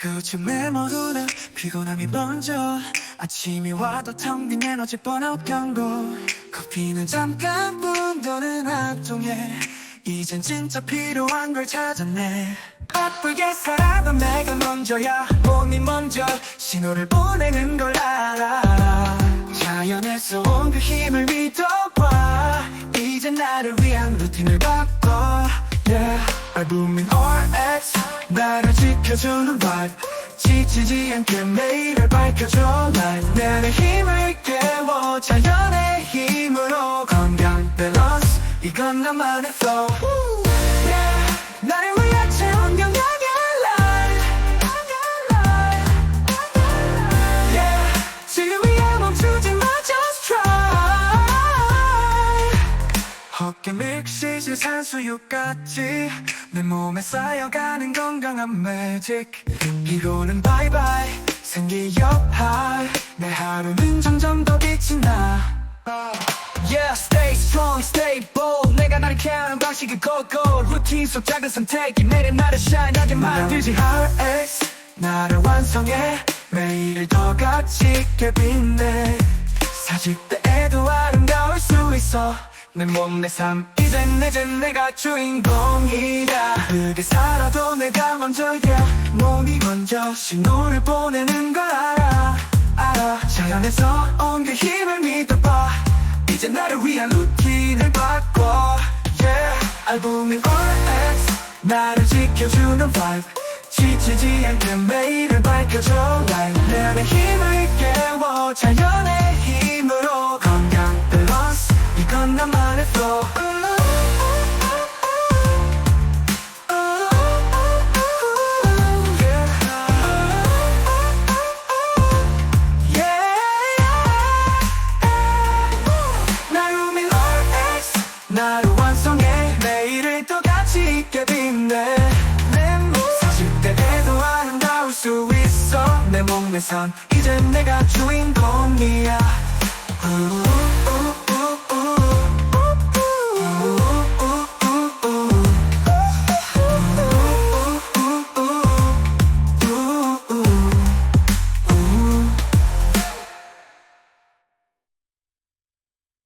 그쯤에 모두는 피곤함이 먼저 아침이 와도 텅빈 에너지 번아웃 경고. 커피는 잠깐뿐 더는 악동해 이젠 진짜 필요한 걸 찾았네. 바쁘게 살아도 내가 먼저야. 몸이 먼저 신호를 보내는 걸 알아. 자연에서 온 그 힘을 믿어봐. 이제 나를 위한 루틴을 바꿔. Yeah. 앨범인 RX 나를 지켜주는 vibe. 지치지 않게 매일을 밝혀줘 날 내내 힘을 깨워 자연의 힘으로 건강 밸런스. 이건 나만의 flow. Yeah. 나를 어깨 믹시즈 산수육같이 내 몸에 쌓여가는 건강한 매직. 피로는 바이바이 생기업 하이 내 하루는 점점 더 빛이 나. Yeah, stay strong, stay bold. 내가 나를 캐는 방식이 고고. 루틴 속 작은 선택이 내일 나를 샤인하게 만들지. RX 나를 완성해. 매일 더 가치게 빛내 사직 때에도 아름다울 수 있어. 내 몸 내 삶. 이젠 이젠 내가 주인공이다. 그게 살아도 내가 먼저야. 몸이 먼저 신호를 보내는 걸 알아. 알아. 자연에서 온 그 힘을 믿어봐. 이제 나를 위한 루틴을 바꿔. Yeah. 앨범인 RX 나를 지켜주는 vibe. 지치지 않게 매일을 밝혀줘. 날 내내 힘을 깨워. 자연의 RX 나를 완성해. 내일을 더 가치 있게 빛내 내몸 사실 때에도 아름다울 수 있어. 내몸내삶 이제 내가 주인공이야. 우.